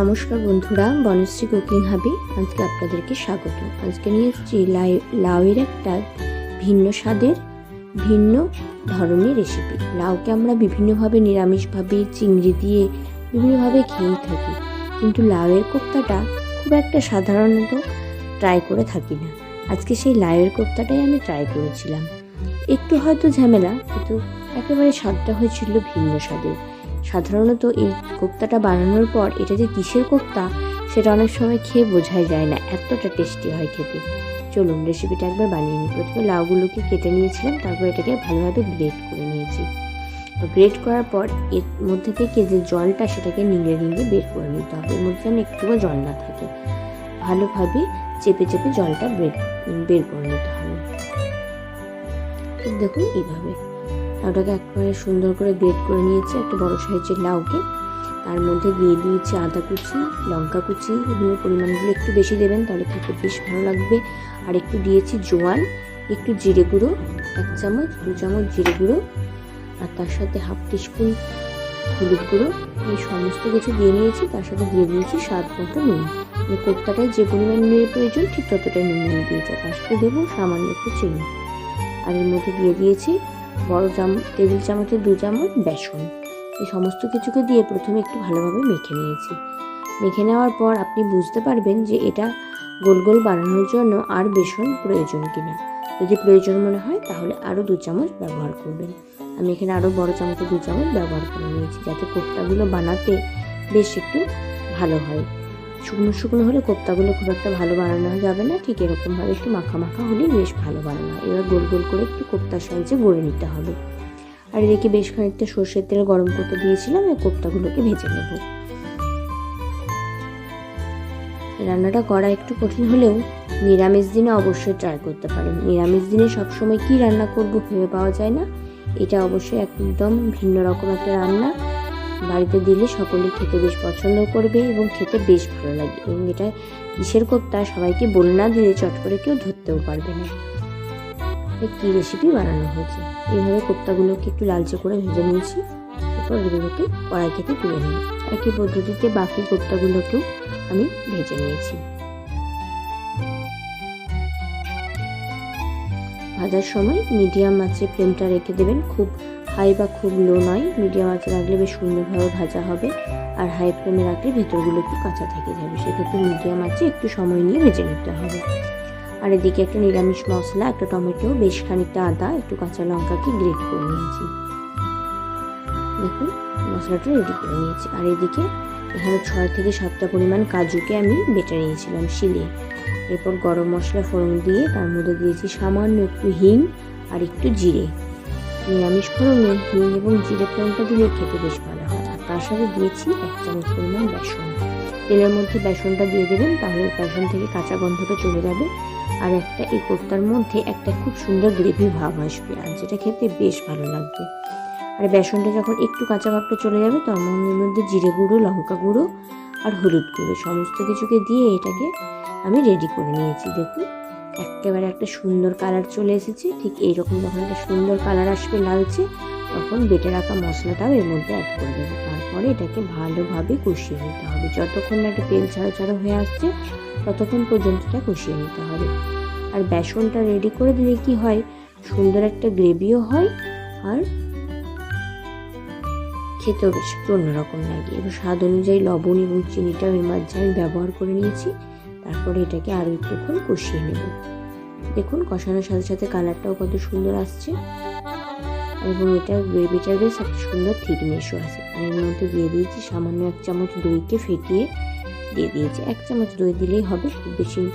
নমস্কার বন্ধুরা, বনশ্রী কুকিং হাবি, আজকে আপনাদেরকে স্বাগত। আজকে নিয়ে এসেছি লাউয়ের একটা ভিন্ন স্বাদের, ভিন্ন ধরনের রেসিপি লাউকে আমরা বিভিন্নভাবে নিরামিষভাবে চিংড়ি দিয়ে বিভিন্নভাবে খেয়েই থাকি। কিন্তু লাউয়ের কোপ্তাটা খুব একটা সাধারণত ট্রাই করে থাকি না। আজকে সেই লাউয়ের কোপ্তাটাই আমি ট্রাই করেছিলাম। একটু হয়তো ঝামেলা, কিন্তু একেবারে স্বাদটা হয়েছিল ভিন্ন স্বাদের। সাধারণত এই কোপ্তাটা বানানোর পর এটা যে কিসের কোপ্তা, সেটা অনেক সময় খেয়ে বোঝাই যায় না। এতটা টেস্টি হয় খেতে। চলুন রেসিপিটা একবার বানিয়ে নিই। প্রথমে লাউগুলোকে কেটে নিয়েছিলাম, তারপর এটাকে ভালোভাবে গ্রেট করে নিয়েছি। গ্রেট করার পর এর মধ্যে থেকে যে জলটা, সেটাকে নিংড়ে নিংড়ে বের করে নিতে হবে। এর মধ্যে যেন একটুও জল না থাকে। ভালোভাবে চেপে চেপে জলটা বের বের করে নিতে হবে। দেখুন এইভাবে। লাউটাকে একবারে সুন্দর করে গ্রেট করে নিয়েছি, একটা বড় সাইজের লাউকে। তার মধ্যে দিয়ে দিয়েছি আদা কুচি, লঙ্কা কুচি এগুলোর পরিমাণগুলো একটু বেশি দেবেন, তাহলে খেতে বেশ ভালো লাগবে। আর একটু দিয়েছি জোয়ান, একটু জিরে গুঁড়ো, এক চামচ, দু চামচ জিরে গুঁড়ো, আর তার সাথে হাফ টিস্পুন হলুদ গুঁড়ো। এই সমস্ত কিছু দিয়ে নিয়েছি, তার সাথে দিয়ে দিয়েছি স্বাদ মতো নুন। মানে কোপ্তাটায় যে পরিমাণ নুনের প্রয়োজন ঠিক ততটাই নুন নিয়ে দিয়েছে তার সাথে দেবো সামান্য একটু চিনি। আর এর মধ্যে দিয়ে দিয়েছি বড় চাম টেবিল চামচের দু চামচ বেসন। এই সমস্ত কিছুকে দিয়ে প্রথমে একটু ভালোভাবে মেখে নিয়েছি। মেখে নেওয়ার পর আপনি বুঝতে পারবেন যে এটা গোল গোল বানানোর জন্য আর বেসন প্রয়োজন কিনা। যদি প্রয়োজন মনে হয়, তাহলে আরও দু চামচ ব্যবহার করবেন। আমি এখানে আরও বড় চামচে দু চামচ ব্যবহার করে নিয়েছি, যাতে কোপ্তাগুলো বানাতে বেশ একটু ভালো হয়। শুকনো শুকনো হলে কোপ্তাগুলো খুব একটা ভালো বানানো যাবে না। ঠিক এরকমভাবে একটু মাখা মাখা হলেই বেশ ভালো বানানো হয়। এবার গোল গোল করে একটু কোপ্তার সাইজে গড়ে নিতে হবে। আর এদিকে বেশ খানিকটা সর্ষের তেল গরম করতে দিয়েছিলাম এই কোপ্তাগুলোকে ভেজে নেব। রান্নাটা করা একটু কঠিন হলেও নিরামিষ দিনে অবশ্যই ট্রাই করতে পারেন। নিরামিষ দিনে সবসময় কি রান্না করব ভেবে পাওয়া যায় না। এটা অবশ্যই একদম ভিন্ন রকম একটা রান্না। বাড়িতে দিলে সকলে খেতে বেশ পছন্দ করবে এবং খেতে বেশ ভালো লাগে এবং এটা কিসের কোপ্তা সবাইকে বলে না দিলে চট করে কেউ ধরতেও পারবে না। কী রেসিপি বানানো হয়েছে? এইভাবে কোপ্তাগুলোকে একটু লালচে করে ভেজে নিয়েছি। এরপর এগুলোকে কড়াই থেকে তুলে নিই একই পদ্ধতিতে বাকি কোপ্তাগুলোকেও আমি ভেজে নিয়েছি। ভাজার সময় মিডিয়াম আঁচে ফ্লেমটা রেখে দেবেন। খুব হাই বা খুব লো নয়, মিডিয়াম আঁচে রাখলে বেশ সুন্দরভাবে ভাজা হবে। আর হাই ফ্লেমে রাখলে ভেতরগুলো একটু কাঁচা থেকে যাবে। সেক্ষেত্রে মিডিয়াম আঁচে একটু সময় নিয়ে ভেজে নিতে হবে। আর এদিকে একটা নিরামিষ মশলা, একটা টমেটো, বেশ খানিকটা আদা, একটু কাঁচা লঙ্কাকে গ্রেট করে নিয়েছি। দেখুন, মশলাটা রেডি করে নিয়েছি। আর এদিকে এখানে ছয় থেকে সাতটা পরিমাণ কাজুকে আমি বেটে নিয়েছিলাম শিলে। এরপর গরম মশলা ফোড়ন দিয়ে তার মধ্যে দিয়েছি সামান্য একটু হিং আর একটু জিরে। নিরামিষ ফোড়নে হিং এবং জিরে ফোড়নটা দিলে খেতে বেশ ভালো হয়। আর তার সাথে দিয়েছি এক চামচ পরিমাণ বেসন। তেলের মধ্যে বেসনটা দিয়ে দেবেন, তাহলে বেসন থেকে কাঁচা গন্ধটা চলে যাবে আর একটা এই কোর্তার মধ্যে একটা খুব সুন্দর গ্রেভি ভাব আসবে আর যেটা খেতে বেশ ভালো লাগবে। আর বেসনটা যখন একটু কাঁচা ভাবটা চলে যাবে, তখন এর মধ্যে জিরে গুঁড়ো, লঙ্কা গুঁড়ো আর হলুদ গুঁড়ো সমস্ত কিছুকে দিয়ে এটাকে আমি রেডি করে নিয়েছি। দেখুন একেবারে একটা সুন্দর কালার চলে এসেছে, ঠিক এইরকম যখন একটা সুন্দর কালার আসবে লালচে, তখন বেটে রাখা মশলাটাও এর মধ্যে অ্যাড করে দেবো। তারপরে এটাকে ভালোভাবে কষিয়ে নিতে হবে। যতক্ষণ না একটা তেল ছাড়া ছাড়া হয়ে আসছে, ততক্ষণ পর্যন্ত এটা কষিয়ে নিতে হবে। আর বেসনটা রেডি করে দিলে কি হয়? সুন্দর একটা গ্রেভিও হয় আর খেতেও বেশ একটু অন্যরকম লাগে। এবং স্বাদ অনুযায়ী লবণ এবং চিনিটাও এর মাঝে আমি ব্যবহার করে নিয়েছি। তারপরে এটাকে আরও একটুক্ষণ কষিয়ে নেব। দেখুন, কষানোর সাথে সাথে কালারটাও কত সুন্দর আসছে। এবং এটা গ্রেভিটার বেশ একটা সুন্দর থিকনেসও আছে। আর এর মধ্যে দিয়ে দিয়েছি সামান্য এক চামচ দইকে ফেটিয়ে দিয়ে দিয়েছি। এক চামচ দই দিলেই হবে, খুব বেশি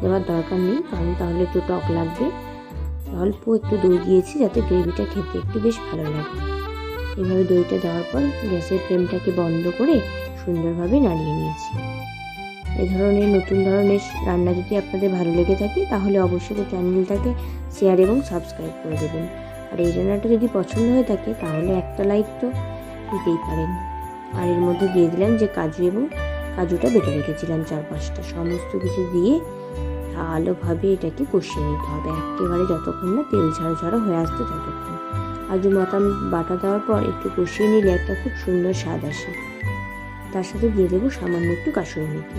দেওয়ার দরকার নেই, কারণ তাহলে একটু টক লাগবে। অল্প একটু দই দিয়েছি যাতে গ্রেভিটা খেতে একটু বেশ ভালো লাগে। এভাবে দইটা দেওয়ার পর গ্যাসের ফ্লেমটাকে বন্ধ করে সুন্দরভাবে নাড়িয়ে নিয়েছি। এ ধরনের নতুন ধরনের রান্না যদি আপনাদের ভালো লেগে থাকে, তাহলে অবশ্যই চ্যানেলটাকে শেয়ার এবং সাবস্ক্রাইব করে দেবেন। আর এই রান্নাটা যদি পছন্দ হয়ে থাকে, তাহলে একটা লাইক তো দিতেই পারেন। আর এর মধ্যে দিয়ে দিলাম যে কাজু এবং কাজুটা বেটে রেখেছিলাম চার পাঁচটা সমস্ত কিছু দিয়ে ভালোভাবে এটাকে কষিয়ে নিতে হবে। একেবারে যতক্ষণ না তেল ঝাড়ো ঝাড়ো হয়ে আসছে ততক্ষণ। কাজু মাতাম বাটা দেওয়ার পর একটু কষিয়ে নিলে একটা খুব সুন্দর স্বাদ আসে। তার সাথে দিয়ে দেবো সামান্য একটু কাসুরি মেথি।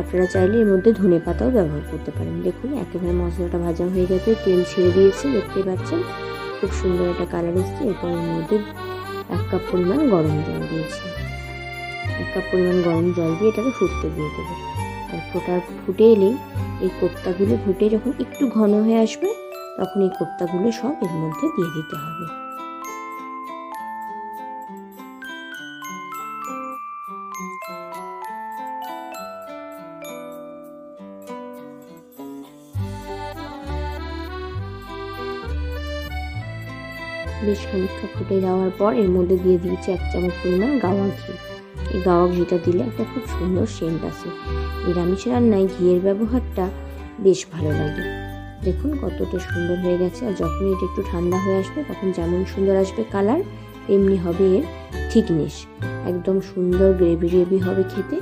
আপনারা চাইলে এর মধ্যে ধনে পাতাও ব্যবহার করতে পারেন। দেখুন, একেবারে মশলাটা ভাজা হয়ে গেছে, তেল ছেড়ে দিয়েছে দেখতে পাচ্ছেন? খুব সুন্দর একটা কালার এসছে, এরপর এর মধ্যে এক কাপ পরিমাণ গরম জল দিয়েছি। এক কাপ পরিমাণ গরম জল দিয়ে এটাকে ফুটতে দিয়ে দেবো। আর ফোটা, ফুটে এলেই এই কোপ্তাগুলো ফুটে যখন একটু ঘন হয়ে আসবে, তখন এই কোপ্তাগুলো সব এর মধ্যে দিয়ে দিতে হবে। বেশ খানিকটা ফুটে যাওয়ার পর এর মধ্যে দিয়ে দিয়েছি এক চামচ পরিমাণ গাওয়া ঘি। এই গাওয়া ঘিটা দিলে একটা খুব সুন্দর সেন্ট আসে। নিরামিষ রান্নায় ঘিয়ের ব্যবহারটা বেশ ভালো লাগে। দেখুন কতটা সুন্দর হয়ে গেছে আর যখন এটা একটু ঠান্ডা হয়ে আসবে তখন যেমন সুন্দর আসবে কালার, তেমনি হবে এর থিকনেস। একদম সুন্দর গ্রেভি গ্রেভি হবে খেতে।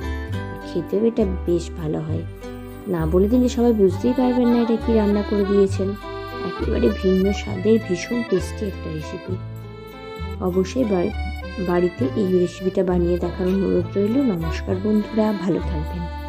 খেতেও এটা বেশ ভালো হয়। না বলে দিলে সবাই বুঝতেই পারবেন না এটা কি রান্না করে দিয়েছেন। একেবারে ভিন্ন স্বাদের, ভীষণ টেস্টি একটা রেসিপি অবশ্যই বাড়িতে এই রেসিপিটা বানিয়ে দেখার অনুরোধ রইল। নমস্কার বন্ধুরা, ভালো থাকবেন।